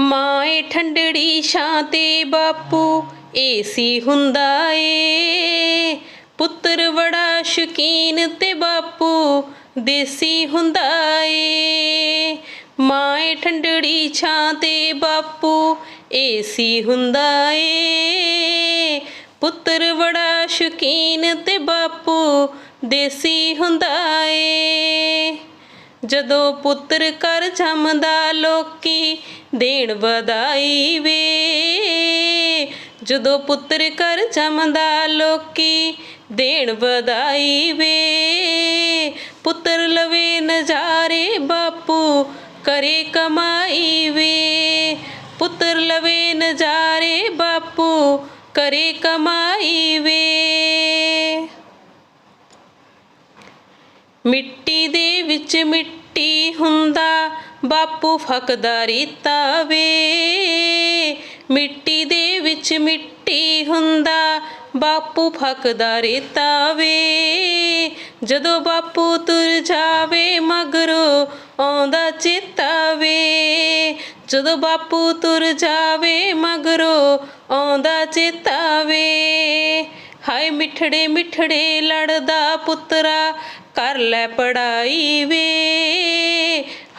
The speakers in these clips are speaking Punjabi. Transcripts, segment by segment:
ਮਾਂ ਏ ਠੰਡੜੀ ਛਾਂ ਤੇ ਬਾਪੂ, ਏਸੀ ਹੁੰਦਾ ਏ। ਪੁੱਤਰ ਬੜਾ ਸ਼ੌਕੀਨ ਤੇ ਬਾਪੂ, ਦੇਸੀ ਹੁੰਦਾ ਏ। ਮਾਂ ਏ ਠੰਡੜੀ ਛਾਂ ਤੇ ਬਾਪੂ, ਏਸੀ ਹੁੰਦਾ ਏ। ਪੁੱਤਰ ਬੜਾ ਸ਼ੌਕੀਨ ਤੇ ਬਾਪੂ, ਦੇਸੀ ਹੁੰਦਾ ਏ। ਜਦੋਂ ਪੁੱਤਰ ਕਰ ਜੰਮਦਾ ਲੋਕੀ ਦੇਣ ਵਧਾਈ ਵੇ। ਜਦੋਂ ਪੁੱਤਰ ਕਰ ਜੰਮਦਾ ਲੋਕੀ ਦੇਣ ਵਧਾਈ ਵੇ। ਪੁੱਤਰ ਲਵੇ ਨਜ਼ਾਰੇ ਬਾਪੂ ਕਰੇ ਕਮਾਈ ਵੇ। ਪੁੱਤਰ ਲਵੇ ਨਜ਼ਾਰੇ ਬਾਪੂ ਕਰੇ ਕਮਾਈ ਵੇ ਮਿੱਟੀ ਦੇ ਵਿੱਚ ਮਿੱਟੀ ਹੁੰਦਾ, ਬਾਪੂ ਫੱਕਦਾ ਰੀਤਾ ਵੇ। ਮਿੱਟੀ ਦੇ ਵਿੱਚ ਮਿੱਟੀ ਹੁੰਦਾ, ਬਾਪੂ ਫੱਕਦਾ ਰੇਤਾ ਵੇ। ਜਦੋਂ ਬਾਪੂ ਤੁਰ ਜਾਵੇ, ਮਗਰੋਂ ਆਉਂਦਾ ਚੇਤਾ ਵੇ। ਜਦੋਂ ਬਾਪੂ ਤੁਰ ਜਾਵੇ, ਮਗਰੋਂ ਆਉਂਦਾ ਚੇਤਾ ਵੇ। ਹਾਏ ਮਿੱਠੜੇ ਮਿੱਠੜੇ ਲੜਦਾ ਪੁੱਤਰਾ ਕਰ ਲੈ ਪੜਾਈ ਵੇ।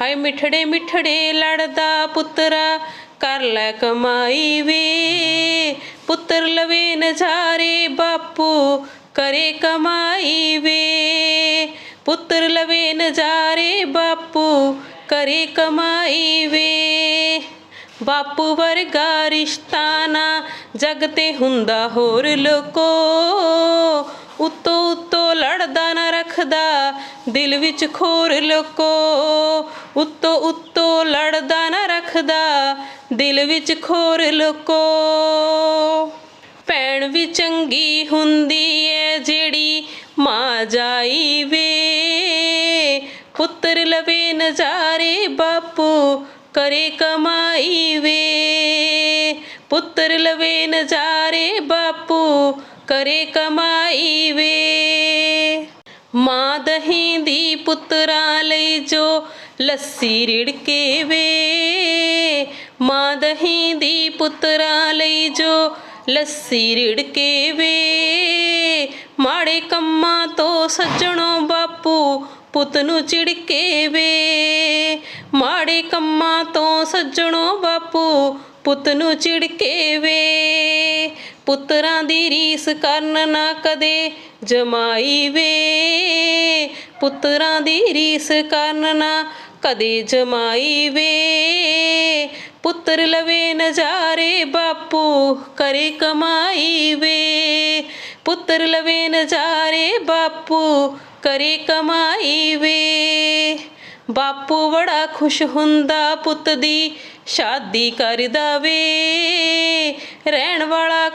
ਹਾਏ ਮਿੱਠੜੇ ਮਿੱਠੜੇ ਲੜਦਾ ਪੁੱਤਰਾ, ਕਰ ਲੈ ਕਮਾਈ ਵੇ। ਪੁੱਤਰ ਲਵੇ ਨਜ਼ਾਰੇ ਬਾਪੂ, ਕਰੇ ਕਮਾਈ ਵੇ। ਪੁੱਤਰ ਲਵੇ ਨਜ਼ਾਰੇ ਬਾਪੂ, ਕਰੇ ਕਮਾਈ ਵੇ। ਬਾਪੂ ਵਰਗਾ ਰਿਸ਼ਤਾ ਨਾ ਜਗ ਤੇ ਹੁੰਦਾ ਹੋਰ ਲੋਕੋ। ਰੱਖਦਾ ਦਿਲ ਵਿੱਚ ਖੋਰ ਲੋਕੋ, ਉਤੋਂ ਉਤੋਂ ਲੜਦਾ ਨਾ ਰੱਖਦਾ, ਦਿਲ ਵਿੱਚ ਖੋਰ ਲੋਕੋ। ਭੈਣ ਵੀ ਚੰਗੀ ਹੁੰਦੀ ਏ ਜਿਹੜੀ ਮਾਂ ਜਾਈ ਵੇ ਪੁੱਤਰ ਲਵੇ ਨਜ਼ਾਰੇ ਬਾਪੂ ਕਰੇ ਕਮਾਈ ਵੇ ਪੁੱਤਰ ਲਵੇ ਨਜ਼ਾਰੇ ਬਾਪੂ ਕਰੇ ਕਮਾਈ ਵੇ ਮਾਂ ਦਹੀਂ ਦੀ ਪੁੱਤਰਾਂ ਲਈ ਜੋ ਲੱਸੀ ਰਿੜਕੇ ਵੇ। ਮਾਂ ਦਹੀਂ ਦੀ ਪੁੱਤਰਾਂ ਲਈ ਜੋ ਲੱਸੀ ਰਿੜਕੇ ਵੇ। ਮਾੜੇ ਕੰਮਾਂ ਤੋਂ ਸੱਜਣੋ ਬਾਪੂ ਪੁੱਤ ਨੂੰ ਚਿੜਕੇ ਵੇ। ਮਾੜੇ ਕੰਮਾਂ ਤੋਂ ਸੱਜਣੋ ਬਾਪੂ ਪੁੱਤ ਨੂੰ ਚਿੜਕੇ ਵੇ। ਪੁੱਤਰਾਂ ਦੀ ਰੀਸ ਕਰਨ ਨਾ ਕਦੇ ਜਮਾਈ ਵੇ। ਪੁੱਤਰਾਂ ਦੀ ਰੀਸ ਕਰਨ ਨਾ ਕਦੇ ਜਮਾਈ ਵੇ। ਪੁੱਤਰ ਲਵੇ ਨਜ਼ਾਰੇ ਬਾਪੂ ਕਰੇ ਕਮਾਈ ਵੇ। ਪੁੱਤਰ ਲਵੇ ਨਜ਼ਾਰੇ ਬਾਪੂ ਕਰੇ ਕਮਾਈ ਵੇ। ਬਾਪੂ ਬੜਾ ਖੁਸ਼ ਹੁੰਦਾ ਪੁੱਤ ਦੀ ਸ਼ਾਦੀ ਕਰਦਾ ਵੇ।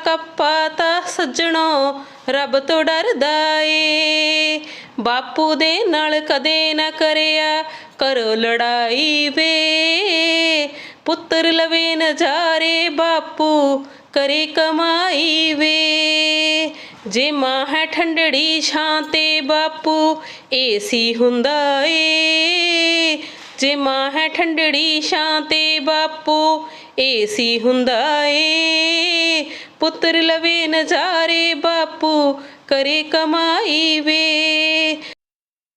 ਕੱਪਾ ਤਾਂ ਸੱਜਣੋ, ਰੱਬ ਤੋਂ ਡਰਦਾ ਏ। ਬਾਪੂ ਦੇ ਨਾਲ ਕਦੇ ਨਾ ਕਰਿਆ ਕਰੋ ਲੜਾਈ ਵੇ। ਪੁੱਤਰ ਲਵੇ ਨਜ਼ਾਰੇ ਬਾਪੂ, ਕਰੇ ਕਮਾਈ ਵੇ। ਜੇ ਮਾਂ ਹੈ ਠੰਡੜੀ ਛਾਂ ਤੇ ਬਾਪੂ ਏਸੀ ਹੁੰਦਾ ਏ। ਜੇ ਮਾਂ ਹੈ ਠੰਡੜੀ ਛਾਂ ਤੇ ਬਾਪੂ ਏਸੀ ਹੁੰਦਾ ਏ। ਪੁੱਤਰ ਲਵੇ ਨਜ਼ਾਰੇ ਬਾਪੂ ਕਰੇ ਕਮਾਈ ਵੇ